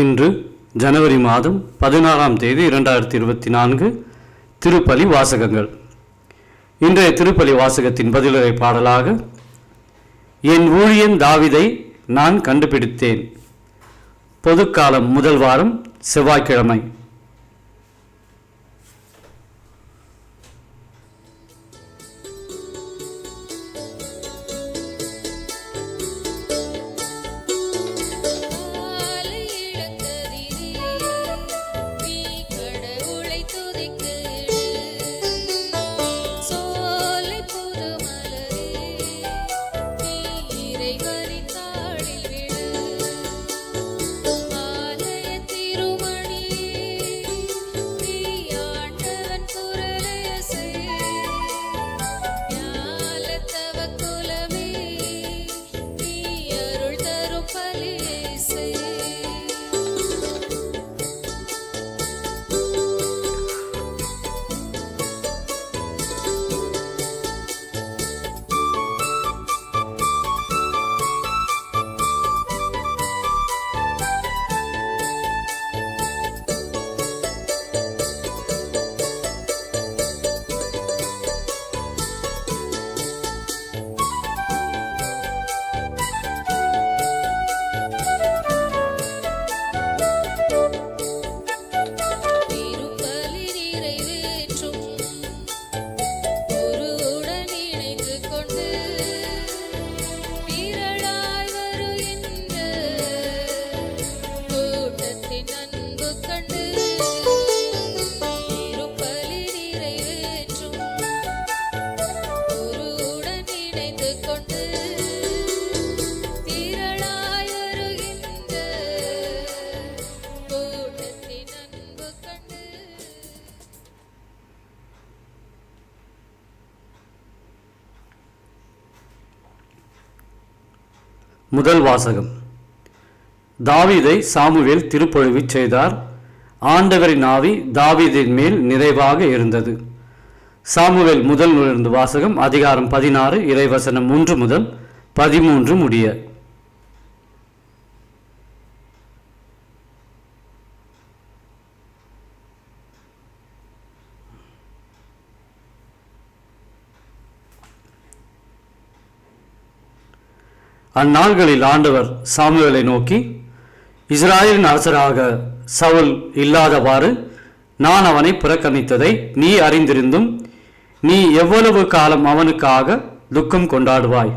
இன்று ஜனவரி மாதம் பதினாறாம் தேதி இரண்டாயிரத்தி இருபத்தி நான்கு திருப்பலி வாசகங்கள். இன்றைய திருப்பலி வாசகத்தின் பதிலுரை பாடலாக என் ஊழியன் தாவிதை நான் கண்டுபிடித்தேன். பொதுக்காலம் முதல் வாரம் செவ்வாய்க்கிழமை. முதல் வாசகம். தாவீதை சாமுவேல் திருப்பொழிவு செய்தார். ஆண்டவரின் ஆவி தாவீதின் மேல் நிறைவாக இருந்தது. சாமுவேல் முதல் நூலிருந்து வாசகம் அதிகாரம் பதினாறு இறைவசனம் மூன்று முதல் பதிமூன்று முடிய. அந்நாள்களில் ஆண்டவர் சாமுவேலை நோக்கி இஸ்ராயலின் அரசராக சவுல் இல்லாதவாறு நான் அவனை புறக்கணித்ததை நீ அறிந்திருந்தும் நீ எவ்வளவு காலம் அவனுக்காக துக்கம் கொண்டாடுவாய்?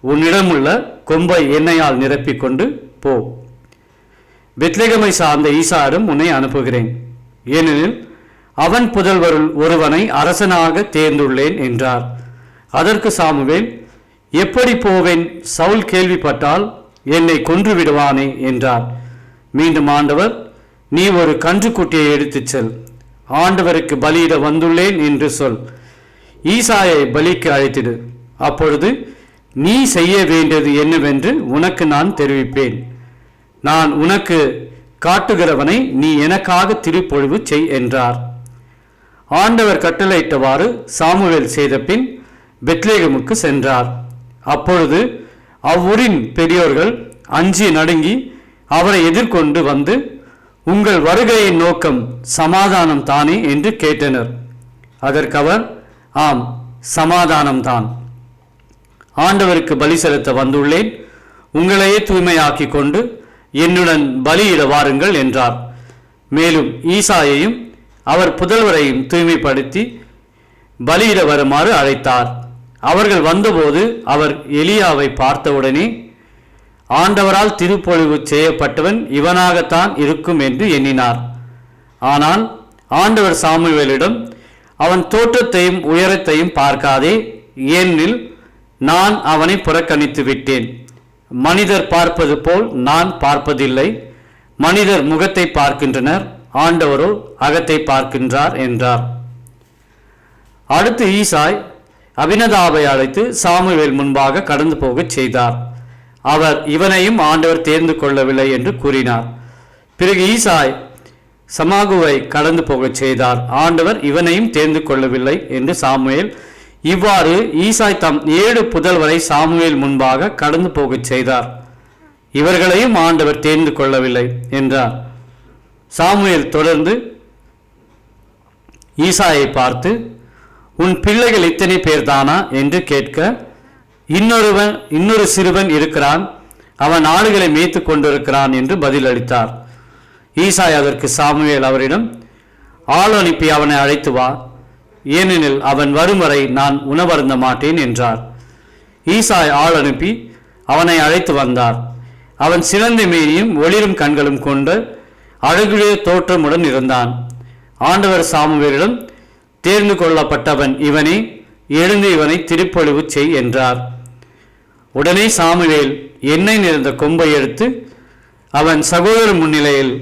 உன்னிடமுள்ள கொம்பை எண்ணெயால் நிரப்பிக்கொண்டு போ. பெத்லெகமை சார்ந்த ஈசாடும் உன்னை அனுப்புகிறேன். ஏனெனில் அவன் புதல்வருள் ஒருவனை அரசனாக தேர்ந்துள்ளேன் என்றார். அதற்கு சாமுவேல் எப்படி போவேன்? சவுல் கேள்விப்பட்டால் என்னை கொன்று விடுவானே என்றார். மீண்டும் ஆண்டவர் நீ ஒரு கன்றுக்குட்டியை எடுத்துச் செல். ஆண்டவருக்கு பலியிட வந்துள்ளேன் என்று சொல். ஈசாயை பலிக்கு அழைத்திடு. அப்பொழுது நீ செய்ய வேண்டியது என்னவென்று உனக்கு நான் தெரிவிப்பேன். நான் உனக்கு காட்டுகிறவனை நீ எனக்காக திருப்பொழிவு செய் என்றார். ஆண்டவர் கட்டளையிட்டவாறு சாமுவேல் செய்த பின் பெத்லேகமுக்கு சென்றார். அப்பொழுது அவ்வூரின் பெரியோர்கள் அஞ்சி நடுங்கி அவரை எதிர்கொண்டு வந்து உங்கள் வருகையின் நோக்கம் சமாதானம் தானே? என்று கேட்டனர். அதற்கு அவர் ஆம் சமாதானம்தான் ஆண்டவருக்கு பலி செலுத்த வந்துள்ளேன். உங்களையே தூய்மையாக்கி கொண்டு என்னுடன் பலியிட வாருங்கள் என்றார். மேலும் ஈசாயையும் அவர் புதல்வரையும் தூய்மைப்படுத்தி பலியிட வருமாறு அழைத்தார். அவர்கள் வந்தபோது அவர் எலியாவை பார்த்தவுடனே ஆண்டவரால் திருப்பொழிவு செய்யப்பட்டவன் இவனாகத்தான் இருக்கும் என்று எண்ணினார். ஆனால் ஆண்டவர் சாமுவேலிடம் அவன் தோற்றத்தையும் உயரத்தையும் பார்க்காதே ஏனெனில் நான் அவனை புறக்கணித்து விட்டேன். மனிதர் பார்ப்பது போல் நான் பார்ப்பதில்லை. மனிதர் முகத்தை பார்க்கின்றனர் ஆண்டவரோ அகத்தை பார்க்கின்றார் என்றார். அடுத்து ஈசாய் அபினதாபை அழைத்து சாமுவேல் முன்பாக கடந்து போகச் செய்தார். அவர் இவனையும் ஆண்டவர் தேர்ந்து கொள்ளவில்லை என்று கூறினார். பிறகு ஈசாய் சமாகுவை கடந்து போகச் செய்தார். ஆண்டவர் இவனையும் தேர்ந்து கொள்ளவில்லை என்று சாமுவேல் இவ்வாறு ஈசாய் தம் ஏழு புதல்வரை சாமுவேல் முன்பாக கடந்து போகச் செய்தார். இவர்களையும் ஆண்டவர் தேர்ந்து கொள்ளவில்லை என்றார். சாமுவேல் தொடர்ந்து ஈசாயை பார்த்து உன் பிள்ளைகள் இத்தனை பேர்தானா என்று கேட்க இன்னொருவன் இன்னொரு சிறுவன் இருக்கிறான். அவன் ஆடுகளை மேய்த்து கொண்டிருக்கிறான் என்று பதிலளித்தார். ஈசாய் அதற்கு சாமுவேல் அவரிடம் ஆள் அனுப்பி அவனை அழைத்து வா. ஏனெனில் அவன் வரும் வரை நான் உணவருந்த மாட்டேன் என்றார். ஈசாய் ஆள் அனுப்பி அவனை அழைத்து வந்தார். அவன் சிறந்த மேனியும் ஒளிரும் கண்களும் கொண்டு அழகுடைய தோற்றமுடன் இருந்தான். ஆண்டவர் சாமுவேலிடம் தேர்ந்து கொள்ளப்பட்டவன் இவனே எழுந்து இவனை திருப்பொழிவு செய் என்றார். உடனே சாமுவேல் எண்ணெய் நிறைந்த கொம்பை எடுத்து அவன் சகோதரர் முன்னிலையில்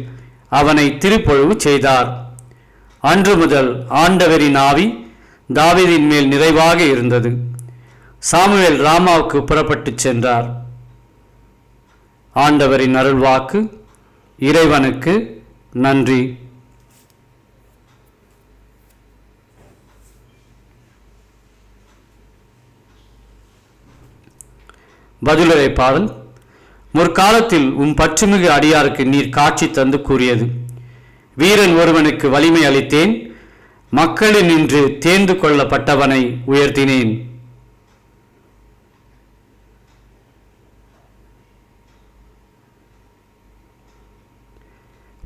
அவனை திருப்பொழிவு செய்தார். அன்று முதல் ஆண்டவரின் ஆவி தாவீதின் மேல் நிறைவாக இருந்தது. சாமுவேல் ராமாவுக்கு புறப்பட்டுச் சென்றார். ஆண்டவரின் அருள்வாக்கு இறைவனுக்கு நன்றி. பதிலுரை பாடல் முற்காலத்தில் உம் பற்றுமிகு அடியாருக்கு நீர் காட்சி தந்து கூறியது. வீரன் ஒருவனுக்கு வலிமை அளித்தேன் மக்களில் நின்று தேர்ந்து கொள்ளப்பட்டவனை உயர்த்தினேன்.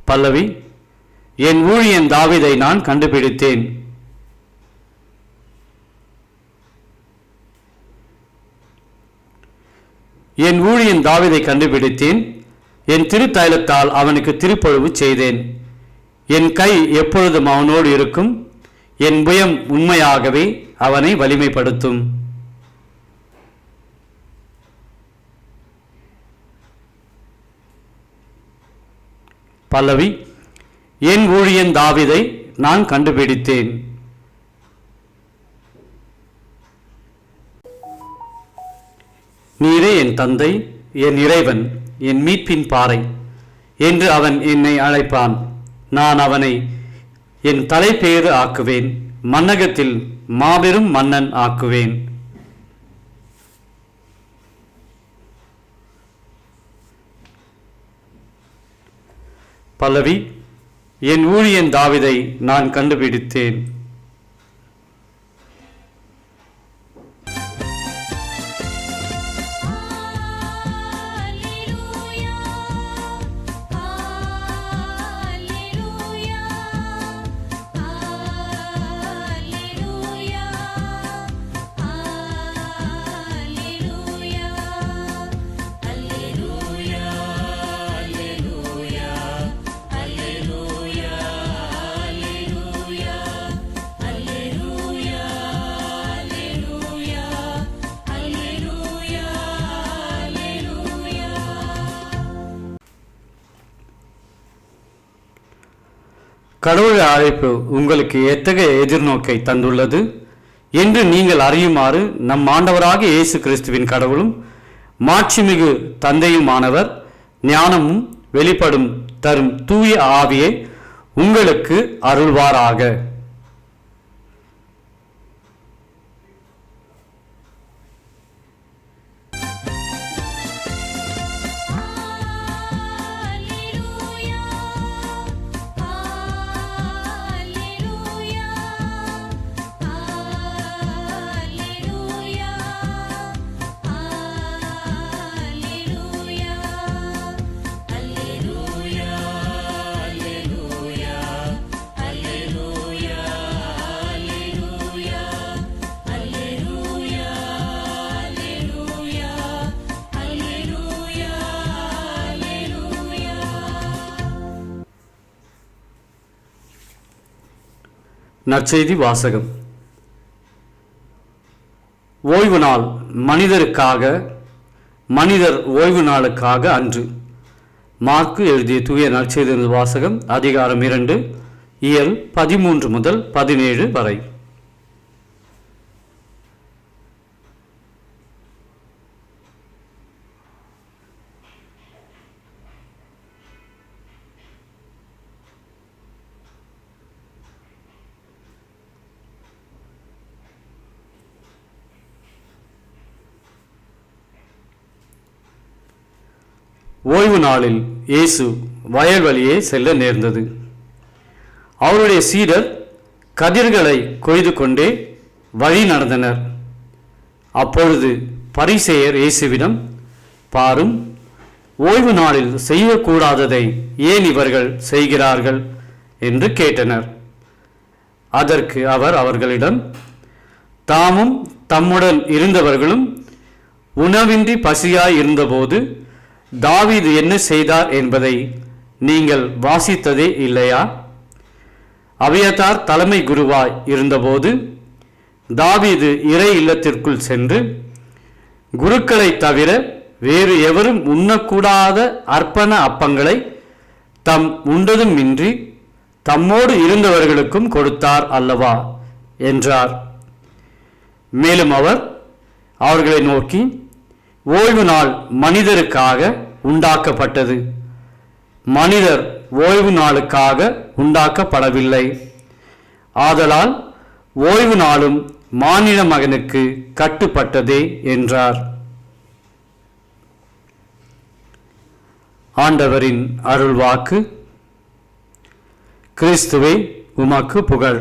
பல்லவி என் ஊழியன் தாவீதை நான் கண்டுபிடித்தேன். என் ஊழியன் தாவிதை கண்டுபிடித்தேன். என் திருத்தைலத்தால் அவனுக்கு திருப்பொழிவு செய்தேன். என் கை எப்பொழுதும் அவனோடு இருக்கும். என் புயம் உண்மையாகவே அவனை வலிமைப்படுத்தும். பல்லவி என் ஊழியன் தாவிதை நான் கண்டுபிடித்தேன். நீரே என் தந்தை என் இறைவன் என் மீட்பின் பாறை என்று அவன் என்னை அழைப்பான். நான் அவனை என் தலைப்பேறு ஆக்குவேன் மன்னகத்தில் மாபெரும் மன்னன் ஆக்குவேன். பல்லவி என் ஊழியன் தாவிதை நான் கண்டுபிடித்தேன். கடவுள் அழைப்பு உங்களுக்கு எத்தகைய எதிர்நோக்கை தந்துள்ளது என்று நீங்கள் அறியுமாறு நம் ஆண்டவராக இயேசு கிறிஸ்துவின் கடவுளும் மாட்சிமிகு தந்தையுமானவர் ஞானமும் வெளிப்படும் தரும் தூய ஆவியை உங்களுக்கு அருள்வாராக. நற்செய்தி வாசகம். ஓய்வு நாள் மனிதருக்காக மனிதர் ஓய்வு நாளுக்காக அன்று. மார்க்கு எழுதிய தூய நற்செய்தி வாசகம் அதிகாரம் இரண்டு இயல் பதிமூன்று முதல் பதினேழு வரை. ஓய்வு நாளில் இயேசு வயல் வழியே செல்ல நேர்ந்தது. அவருடைய சீடர் கதிர்களை கொய்து கொண்டே வழி நடந்தனர். அப்பொழுது பரிசெயர் இயேசுவிடம் பாரும் ஓய்வு நாளில் செய்யக்கூடாததை ஏன் இவர்கள் செய்கிறார்கள்? என்று கேட்டனர். அதற்கு அவர் அவர்களிடம் தாமும் தம்முடன் இருந்தவர்களும் உணவின்றி பசியாய் இருந்தபோது தாவீது என்ன செய்தார் என்பதை நீங்கள் வாசித்ததே இல்லையா? அவியத்தார் தலைமை குருவாய் இருந்தபோது தாவீது இறை இல்லத்திற்குள் சென்று குருக்களை தவிர வேறு எவரும் உண்ணக்கூடாத அர்ப்பண அப்பங்களை தம் உண்டதும் இன்றி தம்மோடு இருந்தவர்களுக்கும் கொடுத்தார் அல்லவா? என்றார். மேலும் அவர் அவர்களை நோக்கி ஓய்வு நாள் மனிதருக்காக உண்டாக்கப்பட்டது. மனிதர் ஓய்வு நாளுக்காக உண்டாக்கப்படவில்லை. ஆதலால் ஓய்வு நாளும் மாநில மகனுக்கு கட்டுப்பட்டதே என்றார். ஆண்டவரின் அருள்வாக்கு கிறிஸ்துவே உமக்கு புகழ்.